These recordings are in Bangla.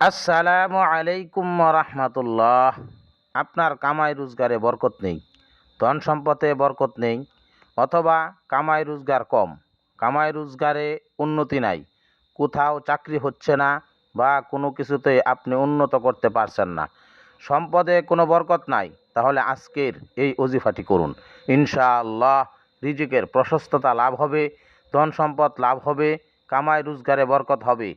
আসসালামু আলাইকুম রহমতুল্লাহ। আপনার কামাই রোজগারে বরকত নেই, ধন সম্পদে বরকত নেই, অথবা কামাই রোজগার কম। কামাই রোজগারে উন্নতি নাই, কোথাও চাকরি হচ্ছে না বা কোনো কিছুতে আপনি উন্নত করতে পারছেন না। সম্পদে কোনো বরকত নাই, তাহলে আজকের এই অজিফাটি করুন। ইনশাআল্লাহ রিজিকের প্রশস্ততা লাভ হবে, ধন সম্পদ লাভ হবে, কামাই রোজগারে বরকত হবে।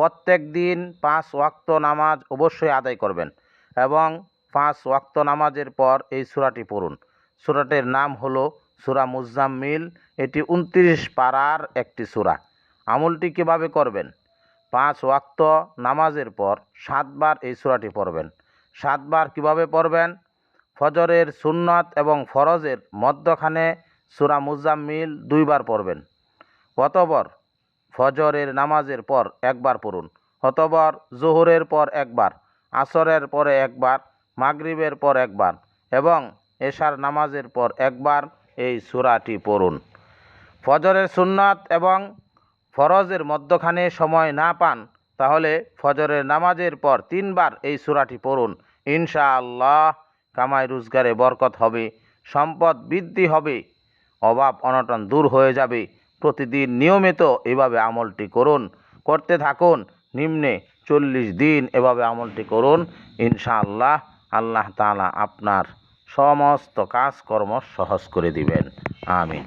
প্রত্যেক দিন পাঁচ ওয়াক্ত নামাজ অবশ্যই আদায় করবেন এবং পাঁচ ওয়াক্ত নামাজের পর এই সূরাটি পড়ুন। সূরাটির নাম হলো সূরা মুজাম্মিল। এটি উনত্রিশ পাড়ার একটি সূরা। আমলটি কীভাবে করবেন? পাঁচ ওয়াক্ত নামাজের পর সাতবার এই সূরাটি পড়বেন। সাতবার কীভাবে পড়বেন? ফজরের সুন্নত এবং ফরজের মধ্যখানে সূরা মুজাম্মিল দুইবার পড়বেন। অতবর ফজরের নামাজের পর একবার পড়ুন, অতবর জোহরের পর একবার, আসরের পরে একবার, মাগরিবের পর একবার এবং এশার নামাজের পর একবার এই সূরাটি পড়ুন। ফজরের সুন্নাত এবং ফরজের মধ্যখানে সময় না পান, তাহলে ফজরের নামাজের পর তিনবার এই সূরাটি পড়ুন। ইনশাআল্লাহ কামাই রোজগারে বরকত হবে, সম্পদ বৃদ্ধি হবে, অভাব অনটন দূর হয়ে যাবে প্রতিদিন নিয়মিত এভাবে আমলটি করুন। করতে থাকুন। নিম্নে চল্লিশ দিন এভাবে আমলটি করুন। ইনশাআল্লাহ আল্লাহ তালা আপনার সমস্ত কাজকর্ম সহজ করে দিবেন। আমিন।